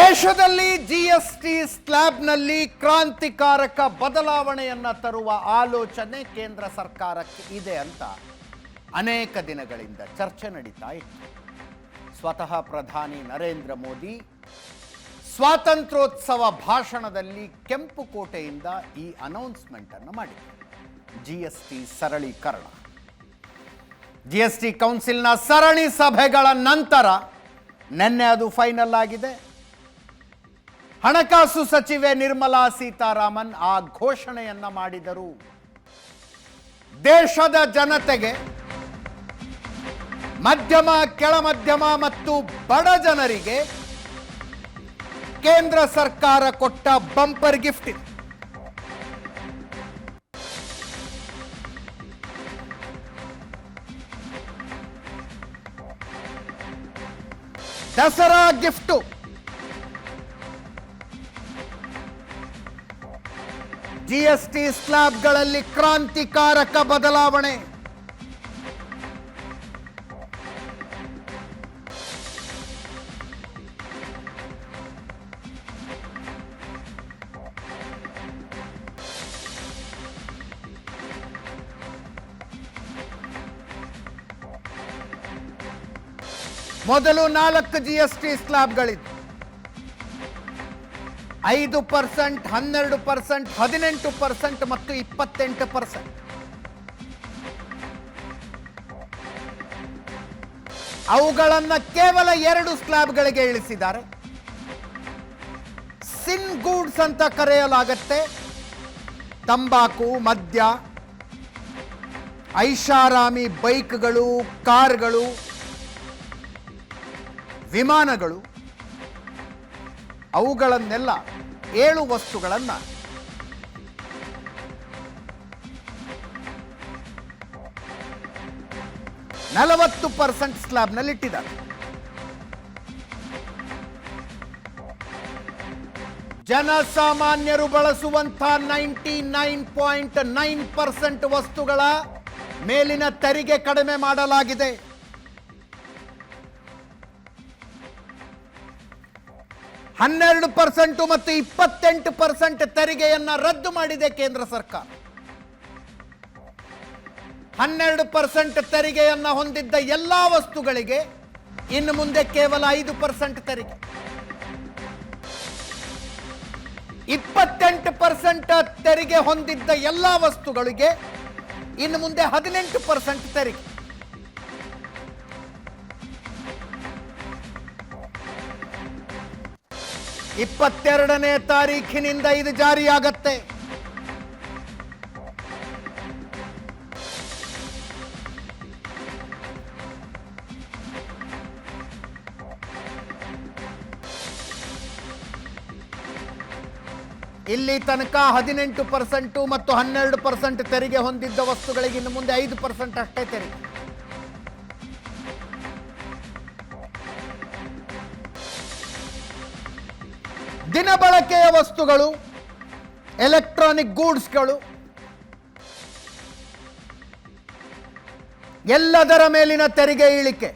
ದೇಶದಲ್ಲಿ ಜಿಎಸ್ಟಿ ಸ್ಲ್ಯಾಬ್ನಲ್ಲಿ ಕ್ರಾಂತಿಕಾರಕ ಬದಲಾವಣೆಯನ್ನು ತರುವ ಆಲೋಚನೆ ಕೇಂದ್ರ ಸರ್ಕಾರಕ್ಕೆ ಇದೆ ಅಂತ ಅನೇಕ ದಿನಗಳಿಂದ ಚರ್ಚೆ ನಡೀತಾ ಇತ್ತು. ಸ್ವತಃ ಪ್ರಧಾನಿ ನರೇಂದ್ರ ಮೋದಿ ಸ್ವಾತಂತ್ರ್ಯೋತ್ಸವ ಭಾಷಣದಲ್ಲಿ ಕೆಂಪು ಕೋಟೆಯಿಂದ ಈ ಅನೌನ್ಸ್ಮೆಂಟ್ ಅನ್ನು ಎಸ್ ಜಿಎಸ್ಟಿ ಸರಳೀಕರಣ. ಜಿಎಸ್ಟಿ ಕೌನ್ಸಿಲ್ನ ಸರಣಿ ಸಭೆಗಳ ನಂತರ ನಿನ್ನೆ ಅದು ಫೈನಲ್ ಆಗಿದೆ. ಹಣಕಾಸು ಸಚಿವೆ ನಿರ್ಮಲಾ ಸೀತಾರಾಮನ್ ಆ ಘೋಷಣೆಯನ್ನ ಮಾಡಿದರು. ದೇಶದ ಜನತೆಗೆ ಮಧ್ಯಮ, ಕೆಳಮಧ್ಯಮ ಮತ್ತು ಬಡ ಜನರಿಗೆ ಕೇಂದ್ರ ಸರ್ಕಾರ ಕೊಟ್ಟ ಬಂಪರ್ ಗಿಫ್ಟ್ ಇದೆ. ದಸರಾ ಗಿಫ್ಟು. ಜಿಎಸ್ಟಿ ಸ್ಲ್ಯಾಬ್ಗಳಲ್ಲಿ ಕ್ರಾಂತಿಕಾರಕ ಬದಲಾವಣೆ. ಮೊದಲು ನಾಲ್ಕು ಜಿ ಎಸ್ ಟಿ ಸ್ಲ್ಯಾಬ್ಗಳಿದ್ದು ಐದು ಪರ್ಸೆಂಟ್, ಹನ್ನೆರಡು ಪರ್ಸೆಂಟ್, ಹದಿನೆಂಟು ಪರ್ಸೆಂಟ್ ಮತ್ತು ಇಪ್ಪತ್ತೆಂಟು ಪರ್ಸೆಂಟ್. ಅವುಗಳನ್ನು ಕೇವಲ ಎರಡು ಸ್ಲ್ಯಾಬ್ಗಳಿಗೆ ಇಳಿಸಿದ್ದಾರೆ. ಸಿನ್ ಗೂಡ್ಸ್ ಅಂತ ಕರೆಯಲಾಗತ್ತೆ. ತಂಬಾಕು, ಮದ್ಯ, ಐಷಾರಾಮಿ ಬೈಕ್ಗಳು, ಕಾರ್ಗಳು, ವಿಮಾನಗಳು, ಅವುಗಳನ್ನೆಲ್ಲ ಏಳು ವಸ್ತುಗಳನ್ನು. ನಲವತ್ತು ಪರ್ಸೆಂಟ್ ಸ್ಲ್ಯಾಬ್ನಲ್ಲಿ ಜನಸಾಮಾನ್ಯರು ಬಳಸುವಂಥ ninety nine point nine percent ವಸ್ತುಗಳ ಮೇಲಿನ ತೆರಿಗೆ ಕಡಿಮೆ ಮಾಡಲಾಗಿದೆ. ಹನ್ನೆರಡು ಪರ್ಸೆಂಟು ಮತ್ತು ಇಪ್ಪತ್ತೆಂಟು ಪರ್ಸೆಂಟ್ ತೆರಿಗೆಯನ್ನು ರದ್ದು ಮಾಡಿದೆ ಕೇಂದ್ರ ಸರ್ಕಾರ. ಹನ್ನೆರಡು ಪರ್ಸೆಂಟ್ ತೆರಿಗೆಯನ್ನು ಹೊಂದಿದ್ದ ಎಲ್ಲಾ ವಸ್ತುಗಳಿಗೆ ಇನ್ನು ಮುಂದೆ ಕೇವಲ ಐದು ಪರ್ಸೆಂಟ್ ತೆರಿಗೆ. ಇಪ್ಪತ್ತೆಂಟು ಪರ್ಸೆಂಟ್ ತೆರಿಗೆ ಹೊಂದಿದ್ದ ಎಲ್ಲಾ ವಸ್ತುಗಳಿಗೆ ಇನ್ನು ಮುಂದೆ ಹದಿನೆಂಟು ಪರ್ಸೆಂಟ್ ತೆರಿಗೆ. ಇಪ್ಪತ್ತೆರಡನೇ ತಾರೀಖಿನಿಂದ ಇದು ಜಾರಿಯಾಗತ್ತೆ. ಇಲ್ಲಿ ತನಕ ಹದಿನೆಂಟು ಪರ್ಸೆಂಟು ಮತ್ತು ಹನ್ನೆರಡು ಪರ್ಸೆಂಟ್ ತೆರಿಗೆ ಹೊಂದಿದ್ದ ವಸ್ತುಗಳಿಗೆ ಇನ್ನು ಮುಂದೆ ಐದು ಪರ್ಸೆಂಟ್ ಅಷ್ಟೇ ತೆರಿಗೆ. ದಿನಬಳಕೆಯ ವಸ್ತುಗಳು ಎಲೆಕ್ಟ್ರಾನಿಕ್ ಗೂಡ್ಸ್ಗಳು ಎಲ್ಲದರ ಮೇಲಿನ ತೆರಿಗೆ ಇಳಿಕೆ.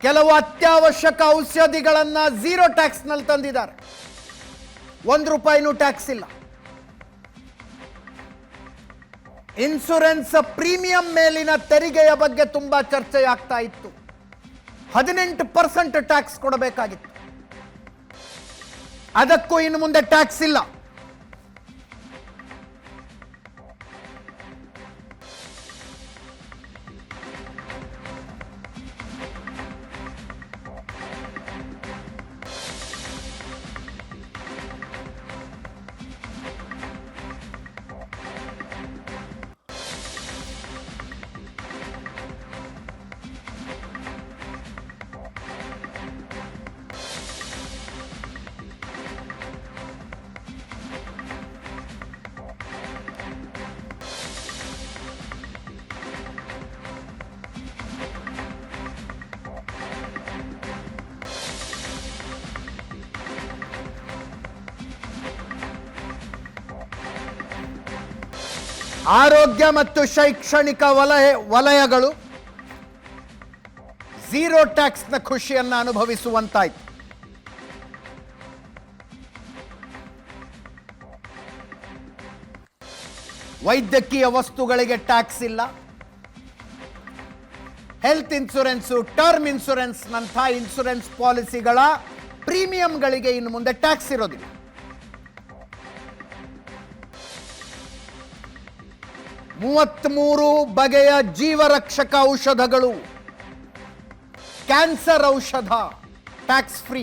ಕೆಲವು ಅತ್ಯವಶ್ಯಕ ಔಷಧಿಗಳನ್ನು ಝೀರೋ ಟ್ಯಾಕ್ಸ್ನಲ್ಲಿ ತಂದಿದ್ದಾರೆ. ಒಂದು ರೂಪಾಯಿನೂ ಟ್ಯಾಕ್ಸ್ ಇಲ್ಲ. ಇನ್ಶೂರೆನ್ಸ್ ಪ್ರೀಮಿಯಂ ಮೇಲಿನ ತೆರಿಗೆಯ ಬಗ್ಗೆ ತುಂಬಾ ಚರ್ಚೆಯಾಗ್ತಾ ಇತ್ತು. ಹದಿನೆಂಟು ಪರ್ಸೆಂಟ್ ಟ್ಯಾಕ್ಸ್ ಕೊಡಬೇಕಾಗಿತ್ತು. ಅದಕ್ಕೂ ಇನ್ನು ಮುಂದೆ ಟ್ಯಾಕ್ಸ್ ಇಲ್ಲ. ಆರೋಗ್ಯ ಮತ್ತು ಶೈಕ್ಷಣಿಕ ವಲಯ ವಲಯಗಳು ಝೀರೋ ಟ್ಯಾಕ್ಸ್ನ ಖುಷಿಯನ್ನು ಅನುಭವಿಸುವಂತಾಯ್ತು. ವೈದ್ಯಕೀಯ ವಸ್ತುಗಳಿಗೆ ಟ್ಯಾಕ್ಸ್ ಇಲ್ಲ. ಹೆಲ್ತ್ ಇನ್ಶೂರೆನ್ಸು ಟರ್ಮ್ ಇನ್ಶೂರೆನ್ಸ್ ನಂತಹ ಇನ್ಶೂರೆನ್ಸ್ ಪಾಲಿಸಿಗಳ ಪ್ರೀಮಿಯಂಗಳಿಗೆ ಇನ್ನು ಮುಂದೆ ಟ್ಯಾಕ್ಸ್ ಇರೋದಿಲ್ಲ. ಮೂವತ್ತ್ಮೂರು ಬಗೆಯ ಜೀವರಕ್ಷಕ ಔಷಧಗಳು. ಕ್ಯಾನ್ಸರ್ ಔಷಧ tax free